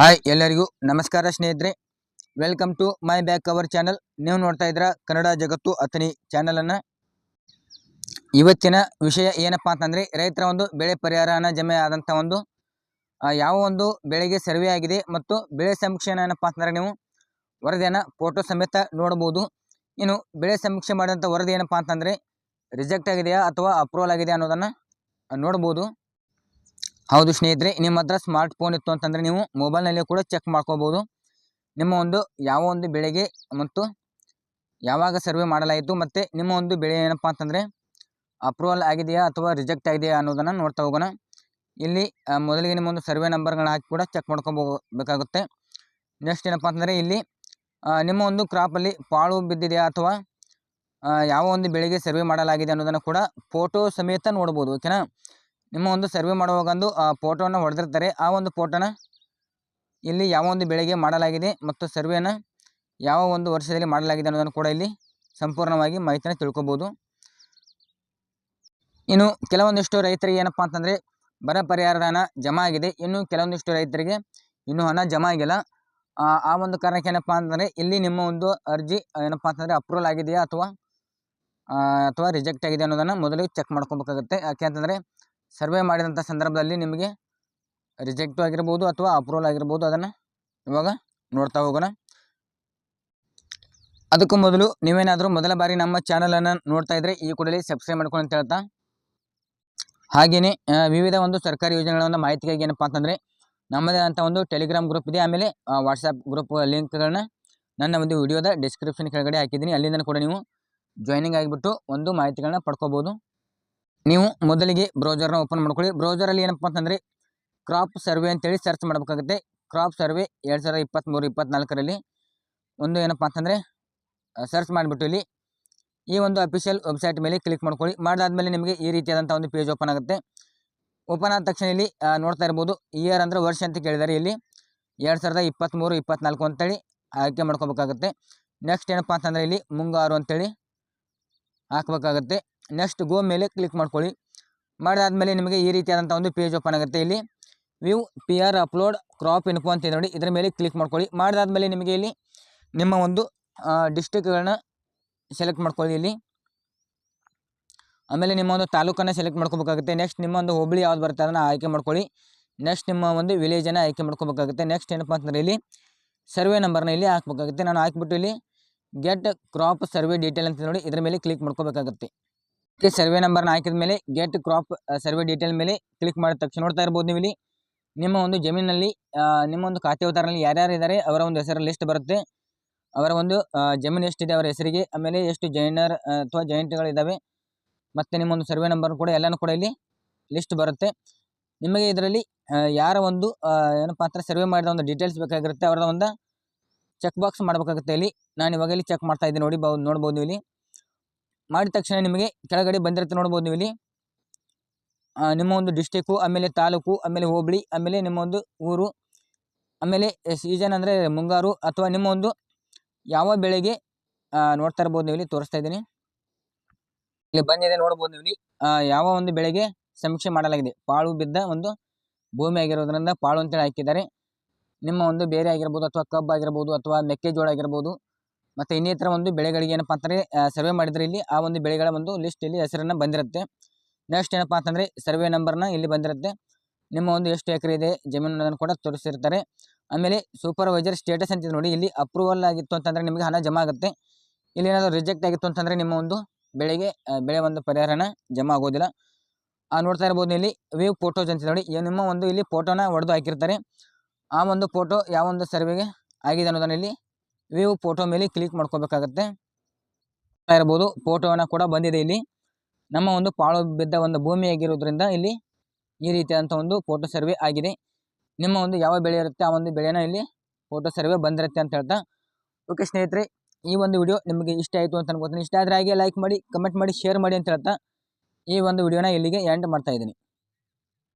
Hi ಎಲ್ಲರಿಗೂ ನಮಸ್ಕಾರ ಸ್ನೇಹಿತರೆ. Welcome to my back cover channel ನೀವು ನೋಡ್ತಾ ಇದ್ದೀರಾ ಕನ್ನಡ ಜಗತ್ತು ಅಥಣಿ ಚಾನಲನ್ನು ಇವತ್ತಿನ ವಿಷಯ ಏನಪ್ಪಾ ಅಂತಂದರೆ, ರೈತರ ಒಂದು ಬೆಳೆ ಪರಿಹಾರ ಹಣ ಜಮೆ ಆದಂಥ ಒಂದು ಯಾವ ಒಂದು ಬೆಳೆಗೆ ಸರ್ವೆ ಆಗಿದೆ ಮತ್ತು ಬೆಳೆ ಸಮೀಕ್ಷೆ ಏನಪ್ಪ ಅಂತಂದರೆ ನೀವು ವರದಿಯನ್ನು ಫೋಟೋ ಸಮೇತ ನೋಡ್ಬೋದು. ಇನ್ನು ಬೆಳೆ ಸಮೀಕ್ಷೆ ಮಾಡಿದಂಥ ವರದಿ ಏನಪ್ಪ ಅಂತಂದರೆ ರಿಜೆಕ್ಟ್ ಆಗಿದೆಯಾ ಅಥವಾ ಅಪ್ರೂವಲ್ ಆಗಿದೆಯಾ ಅನ್ನೋದನ್ನು ನೋಡ್ಬೋದು. ಹೌದು ಸ್ನೇಹಿತರೆ, ನಿಮ್ಮ ಹತ್ರ ಸ್ಮಾರ್ಟ್ ಫೋನ್ ಇತ್ತು ಅಂತಂದರೆ ನೀವು ಮೊಬೈಲ್ನಲ್ಲಿ ಕೂಡ ಚೆಕ್ ಮಾಡ್ಕೋಬೋದು. ನಿಮ್ಮ ಒಂದು ಯಾವ ಒಂದು ಬೆಳೆಗೆ ಮತ್ತು ಯಾವಾಗ ಸರ್ವೆ ಮಾಡಲಾಯಿತು ಮತ್ತು ನಿಮ್ಮ ಒಂದು ಬೆಳೆ ಏನಪ್ಪ ಅಂತಂದರೆ ಅಪ್ರೂವಲ್ ಆಗಿದೆಯಾ ಅಥವಾ ರಿಜೆಕ್ಟ್ ಆಗಿದೆಯಾ ಅನ್ನೋದನ್ನು ನೋಡ್ತಾ ಹೋಗೋಣ. ಇಲ್ಲಿ ಮೊದಲಿಗೆ ನಿಮ್ಮ ಒಂದು ಸರ್ವೆ ನಂಬರ್ಗಳನ್ನ ಹಾಕಿ ಕೂಡ ಚೆಕ್ ಮಾಡ್ಕೊಬೋಬೇಕಾಗುತ್ತೆ ನೆಕ್ಸ್ಟ್ ಏನಪ್ಪ ಅಂತಂದರೆ ಇಲ್ಲಿ ನಿಮ್ಮ ಒಂದು ಕ್ರಾಪಲ್ಲಿ ಪಾಳು ಬಿದ್ದಿದೆಯಾ ಅಥವಾ ಯಾವ ಒಂದು ಬೆಳೆಗೆ ಸರ್ವೆ ಮಾಡಲಾಗಿದೆ ಅನ್ನೋದನ್ನು ಕೂಡ ಫೋಟೋ ಸಮೇತ ನೋಡ್ಬೋದು ಓಕೆನಾ ನಿಮ್ಮ ಒಂದು ಸರ್ವೆ ಮಾಡುವಾಗ ಒಂದು ಫೋಟೋನ ಹೊಡೆದಿರ್ತಾರೆ. ಆ ಒಂದು ಫೋಟೋನ ಇಲ್ಲಿ ಯಾವ ಒಂದು ಬೆಳೆಗೆ ಮಾಡಲಾಗಿದೆ ಮತ್ತು ಸರ್ವೆಯನ್ನು ಯಾವ ಒಂದು ವರ್ಷದಲ್ಲಿ ಮಾಡಲಾಗಿದೆ ಅನ್ನೋದನ್ನು ಕೂಡ ಇಲ್ಲಿ ಸಂಪೂರ್ಣವಾಗಿ ಮಾಹಿತಿನ ತಿಳ್ಕೊಬೋದು. ಇನ್ನು ಕೆಲವೊಂದಿಷ್ಟು ರೈತರಿಗೆ ಏನಪ್ಪ ಅಂತಂದರೆ ಬರ ಪರಿಹಾರದ ಹಣ ಜಮಾ ಆಗಿದೆ. ಇನ್ನು ಕೆಲವೊಂದಿಷ್ಟು ರೈತರಿಗೆ ಇನ್ನೂ ಹಣ ಜಮಾ ಆಗಿಲ್ಲ. ಆ ಒಂದು ಕಾರಣಕ್ಕೆ ಏನಪ್ಪ ಅಂತಂದರೆ ಇಲ್ಲಿ ನಿಮ್ಮ ಒಂದು ಅರ್ಜಿ ಏನಪ್ಪ ಅಂತಂದರೆ ಅಪ್ರೂವಲ್ ಆಗಿದೆಯಾ ಅಥವಾ ಅಥವಾ ರಿಜೆಕ್ಟ್ ಆಗಿದೆ ಅನ್ನೋದನ್ನು ಮೊದಲು ಚೆಕ್ ಮಾಡ್ಕೊಬೇಕಾಗುತ್ತೆ. ಯಾಕೆ ಅಂತಂದರೆ ಸರ್ವೆ ಮಾಡಿದಂಥ ಸಂದರ್ಭದಲ್ಲಿ ನಿಮಗೆ ರಿಜೆಕ್ಟು ಆಗಿರ್ಬೋದು ಅಥವಾ ಅಪ್ರೂವಲ್ ಆಗಿರ್ಬೋದು ಅದನ್ನು ಇವಾಗ ನೋಡ್ತಾ ಹೋಗೋಣ. ಅದಕ್ಕೂ ಮೊದಲು ನೀವೇನಾದರೂ ಮೊದಲ ಬಾರಿ ನಮ್ಮ ಚಾನಲನ್ನು ನೋಡ್ತಾ ಇದ್ದರೆ ಈ ಕೂಡಲೇ ಸಬ್ಸ್ಕ್ರೈಬ್ ಮಾಡ್ಕೊಂಡು ಅಂತ ಹೇಳ್ತಾ. ಹಾಗೆಯೇ ವಿವಿಧ ಒಂದು ಸರ್ಕಾರಿ ಯೋಜನೆಗಳ ಮಾಹಿತಿಗಾಗಿ ಏನಪ್ಪ ಅಂತಂದರೆ, ನಮ್ಮದೇ ಅಂತ ಒಂದು ಟೆಲಿಗ್ರಾಮ್ ಗ್ರೂಪ್ ಇದೆ. ಆಮೇಲೆ ವಾಟ್ಸಪ್ ಗ್ರೂಪ್ ಲಿಂಕ್ಗಳನ್ನ ನನ್ನ ಒಂದು ವಿಡಿಯೋದ ಡಿಸ್ಕ್ರಿಪ್ಷನ್ ಕೆಳಗಡೆ ಹಾಕಿದ್ದೀನಿ. ಅಲ್ಲಿಂದ ಕೂಡ ನೀವು ಜಾಯ್ನಿಂಗ್ ಆಗಿಬಿಟ್ಟು ಒಂದು ಮಾಹಿತಿಗಳನ್ನ ಪಡ್ಕೋಬೋದು. ನೀವು ಮೊದಲಿಗೆ ಬ್ರೌಸರ್ನ ಓಪನ್ ಮಾಡ್ಕೊಳ್ಳಿ. ಬ್ರೌಸರಲ್ಲಿ ಏನಪ್ಪ ಅಂತಂದರೆ ಕ್ರಾಪ್ ಸರ್ವೆ ಅಂತೇಳಿ ಸರ್ಚ್ ಮಾಡಬೇಕಾಗುತ್ತೆ. ಕ್ರಾಪ್ ಸರ್ವೆ ಎರಡು ಸಾವಿರದ ಇಪ್ಪತ್ತ್ಮೂರು ಇಪ್ಪತ್ತ್ನಾಲ್ಕರಲ್ಲಿ ಒಂದು ಏನಪ್ಪ ಅಂತಂದರೆ ಸರ್ಚ್ ಮಾಡಿಬಿಟ್ಟು ಇಲ್ಲಿ ಈ ಒಂದು ಅಫಿಷಿಯಲ್ ವೆಬ್ಸೈಟ್ ಮೇಲೆ ಕ್ಲಿಕ್ ಮಾಡ್ಕೊಳ್ಳಿ. ಮಾಡಾದ್ಮೇಲೆ ನಿಮಗೆ ಈ ರೀತಿಯಾದಂಥ ಒಂದು ಪೇಜ್ ಓಪನ್ ಆಗುತ್ತೆ. ಓಪನ್ ಆದ ತಕ್ಷಣ ಇಲ್ಲಿ ನೋಡ್ತಾ ಇರ್ಬೋದು. ಇಯರ್ ಅಂದರೆ ವರ್ಷ ಅಂತ ಕೇಳಿದ್ದಾರೆ ಇಲ್ಲಿ. ಎರಡು ಸಾವಿರದ ಇಪ್ಪತ್ತ್ಮೂರು ಇಪ್ಪತ್ತ್ನಾಲ್ಕು ಅಂತೇಳಿ ಆಯ್ಕೆ ಮಾಡ್ಕೋಬೇಕಾಗುತ್ತೆ. ನೆಕ್ಸ್ಟ್ ಏನಪ್ಪ ಅಂತಂದರೆ ಇಲ್ಲಿ ಮುಂಗಾರು ಅಂತೇಳಿ ಹಾಕಬೇಕಾಗುತ್ತೆ. ನೆಕ್ಸ್ಟ್ ಗೋ ಮೇಲೆ ಕ್ಲಿಕ್ ಮಾಡ್ಕೊಳ್ಳಿ. ಮಾಡಾದ್ಮೇಲೆ ನಿಮಗೆ ಈ ರೀತಿಯಾದಂಥ ಒಂದು ಪೇಜ್ ಓಪನ್ ಆಗುತ್ತೆ. ಇಲ್ಲಿ view P R upload crop info ಅಂತ ನೋಡಿ. ಇದರ ಮೇಲೆ ಕ್ಲಿಕ್ ಮಾಡ್ಕೊಳ್ಳಿ. ಮಾಡಿದಾದ್ಮೇಲೆ ನಿಮಗೆ ಇಲ್ಲಿ ನಿಮ್ಮ ಒಂದು ಡಿಸ್ಟಿಕ್ಗಳನ್ನ ಸೆಲೆಕ್ಟ್ ಮಾಡ್ಕೊಳ್ಳಿ ಇಲ್ಲಿ. ಆಮೇಲೆ ನಿಮ್ಮ ಒಂದು ತಾಲೂಕನ್ನು ಸೆಲೆಕ್ಟ್ ಮಾಡ್ಕೋಬೇಕಾಗುತ್ತೆ. ನೆಕ್ಸ್ಟ್ ನಿಮ್ಮ ಒಂದು ಹೋಬಳಿ ಯಾವ್ದು ಬರುತ್ತೆ ಅದನ್ನು ಆಯ್ಕೆ ಮಾಡ್ಕೊಳ್ಳಿ. ನೆಕ್ಸ್ಟ್ ನಿಮ್ಮ ಒಂದು ವಿಲೇಜನ್ನು ಆಯ್ಕೆ ಮಾಡ್ಕೋಬೇಕಾಗುತ್ತೆ. ನೆಕ್ಸ್ಟ್ ಏನಪ್ಪ ಅಂತಂದರೆ ಇಲ್ಲಿ ಸರ್ವೆ ನಂಬರ್ನ ಇಲ್ಲಿ ಹಾಕ್ಬೇಕಾಗುತ್ತೆ. ನಾನು ಹಾಕ್ಬಿಟ್ಟು ಇಲ್ಲಿ ಗೆಟ್ ಕ್ರಾಪ್ ಸರ್ವೆ ಡೀಟೇಲ್ ಅಂತ ನೋಡಿ. ಇದರ ಮೇಲೆ ಕ್ಲಿಕ್ ಮಾಡ್ಕೋಬೇಕಾಗುತ್ತೆ. ಓಕೆ ಸರ್ವೆ ನಂಬರ್ನ ಹಾಕಿದ ಮೇಲೆ ಗೆಟ್ ಕ್ರಾಪ್ ಸರ್ವೆ ಡೀಟೇಲ್ ಮೇಲೆ ಕ್ಲಿಕ್ ಮಾಡಿದ ತಕ್ಷಣ ನೋಡ್ತಾ ಇರ್ಬೋದು ನೀವು ಇಲ್ಲಿ. ನಿಮ್ಮ ಒಂದು ಜಮೀನಲ್ಲಿ ನಿಮ್ಮ ಒಂದು ಖಾತೆ ಅವತಾರನಲ್ಲಿ ಯಾರ್ಯಾರು ಇದ್ದಾರೆ ಅವರ ಒಂದು ಹೆಸರ ಲಿಸ್ಟ್ ಬರುತ್ತೆ. ಅವರ ಒಂದು ಜಮೀನು ಎಷ್ಟಿದೆ ಅವರ ಹೆಸರಿಗೆ, ಆಮೇಲೆ ಎಷ್ಟು ಜೈನರ್ ಅಥವಾ ಜೈಂಟ್ಗಳಿದ್ದಾವೆ ಮತ್ತು ನಿಮ್ಮ ಒಂದು ಸರ್ವೆ ನಂಬರ್ ಕೂಡ ಎಲ್ಲನೂ ಕೂಡ ಇಲ್ಲಿ ಲಿಸ್ಟ್ ಬರುತ್ತೆ. ನಿಮಗೆ ಇದರಲ್ಲಿ ಯಾರ ಒಂದು ಏನಪ್ಪ ಅಂತ ಸರ್ವೆ ಮಾಡಿದ ಒಂದು ಡೀಟೇಲ್ಸ್ ಬೇಕಾಗಿರುತ್ತೆ ಅವರ ಒಂದು ಚೆಕ್ ಬಾಕ್ಸ್ ಮಾಡಬೇಕಾಗುತ್ತೆ ಇಲ್ಲಿ. ನಾನು ಇವಾಗ ಇಲ್ಲಿ ಚೆಕ್ ಮಾಡ್ತಾ ಇದ್ದೀನಿ, ನೋಡಿ ಬೌ, ನೋಡ್ಬೋದು ಇಲ್ಲಿ. ಮಾಡಿದ ತಕ್ಷಣ ನಿಮಗೆ ಕೆಳಗಡೆ ಬಂದಿರುತ್ತೆ ನೋಡ್ಬೋದು ನೀವು ಇಲ್ಲಿ ನಿಮ್ಮ ಒಂದು ಡಿಸ್ಟಿಕ್ಕು ಆಮೇಲೆ ತಾಲೂಕು, ಆಮೇಲೆ ಹೋಬಳಿ, ಆಮೇಲೆ ನಿಮ್ಮ ಒಂದು ಊರು, ಆಮೇಲೆ ಸೀಸನ್ ಅಂದರೆ ಮುಂಗಾರು ಅಥವಾ ನಿಮ್ಮ ಒಂದು ಯಾವ ಬೆಳೆಗೆ ನೋಡ್ತಾ ಇರ್ಬೋದು ನೀವು ಇಲ್ಲಿ ತೋರಿಸ್ತಾ ಇದ್ದೀನಿ. ಇಲ್ಲಿ ಬಂದಿದೆ ನೋಡ್ಬೋದು ನೀವು ಇಲ್ಲಿ ಯಾವ ಒಂದು ಬೆಳೆಗೆ ಸಮೀಕ್ಷೆ ಮಾಡಲಾಗಿದೆ. ಪಾಳು ಬಿದ್ದ ಒಂದು ಭೂಮಿ ಆಗಿರೋದ್ರಿಂದ ಪಾಳು ಅಂತೇಳಿ ಹಾಕಿದ್ದಾರೆ. ನಿಮ್ಮ ಒಂದು ಬೇರೆ ಆಗಿರ್ಬೋದು ಅಥವಾ ಕಬ್ಬು ಆಗಿರ್ಬೋದು ಅಥವಾ ಮೆಕ್ಕೆಜೋಳ ಆಗಿರ್ಬೋದು ಮತ್ತು ಇನ್ನಿತರ ಒಂದು ಬೆಳೆಗಳಿಗೆ ಏನಪ್ಪಾ ಅಂತಂದರೆ ಸರ್ವೆ ಮಾಡಿದರೆ ಇಲ್ಲಿ ಆ ಒಂದು ಬೆಳೆಗಳ ಒಂದು ಲಿಸ್ಟ್ ಇಲ್ಲಿ ಹೆಸರನ್ನು ಬಂದಿರುತ್ತೆ. ನೆಕ್ಸ್ಟ್ ಏನಪ್ಪ ಅಂತಂದರೆ ಸರ್ವೆ ನಂಬರ್ನ ಇಲ್ಲಿ ಬಂದಿರುತ್ತೆ. ನಿಮ್ಮ ಒಂದು ಎಷ್ಟು ಎಕರೆ ಇದೆ, ಜಮೀನು ಅನ್ನೋದನ್ನು ಕೂಡ ತೋರಿಸಿರ್ತಾರೆ. ಆಮೇಲೆ ಸೂಪರ್ವೈಸರ್ ಸ್ಟೇಟಸ್ ಅಂತಿದೆ ನೋಡಿ, ಇಲ್ಲಿ ಅಪ್ರೂವಲ್ ಆಗಿತ್ತು ಅಂತಂದರೆ ನಿಮಗೆ ಹಣ ಜಮಾ ಆಗುತ್ತೆ. ಇಲ್ಲಿ ಏನಾದರೂ ರಿಜೆಕ್ಟ್ ಆಗಿತ್ತು ಅಂತಂದರೆ ನಿಮ್ಮ ಒಂದು ಬೆಳೆಗೆ ಬೆಳೆ ಒಂದು ಪರಿಹಾರನ ಜಮಾ ಆಗೋದಿಲ್ಲ. ಆ, ನೋಡ್ತಾ ಇರ್ಬೋದು ಇಲ್ಲಿ ವ್ಯೂ ಫೋಟೋಸ್ ಅಂತ ನೋಡಿ ನಿಮ್ಮ ಒಂದು ಇಲ್ಲಿ ಫೋಟೋನ ಹೊಡೆದು ಹಾಕಿರ್ತಾರೆ. ಆ ಒಂದು ಫೋಟೋ ಯಾವ ಒಂದು ಸರ್ವೆಗೆ ಆಗಿದೆ ಅನ್ನೋದನ್ನ ಇಲ್ಲಿ ವ್ಯೂ ಫೋಟೋ ಮೇಲೆ ಕ್ಲಿಕ್ ಮಾಡ್ಕೋಬೇಕಾಗತ್ತೆ. ಇರ್ಬೋದು. ಫೋಟೋನ ಕೂಡ ಬಂದಿದೆ ಇಲ್ಲಿ. ನಮ್ಮ ಒಂದು ಪಾಳು ಬಿದ್ದ ಒಂದು ಭೂಮಿ ಆಗಿರೋದ್ರಿಂದ ಇಲ್ಲಿ ಈ ರೀತಿಯಾದಂಥ ಒಂದು ಫೋಟೋ ಸರ್ವೆ ಆಗಿದೆ. ನಿಮ್ಮ ಒಂದು ಯಾವ ಬೆಳೆ ಇರುತ್ತೆ, ಆ ಒಂದು ಬೆಳೆನ ಇಲ್ಲಿ ಫೋಟೋ ಸರ್ವೆ ಬಂದಿರುತ್ತೆ ಅಂತ ಹೇಳ್ತಾ. ಓಕೆ ಸ್ನೇಹಿತರೆ, ಈ ಒಂದು ವಿಡಿಯೋ ನಿಮಗೆ ಇಷ್ಟ ಆಯಿತು ಅಂತ ಅನ್ಕೋತೀನಿ. ಇಷ್ಟ ಆದರೆ ಹಾಗೆ ಲೈಕ್ ಮಾಡಿ ಕಮೆಂಟ್ ಮಾಡಿ ಶೇರ್ ಮಾಡಿ ಅಂತ ಹೇಳ್ತಾ. ಈ ಒಂದು ವಿಡಿಯೋನ ಇಲ್ಲಿಗೆ ಎಂಡ್ ಮಾಡ್ತಾ ಇದ್ದೀನಿ.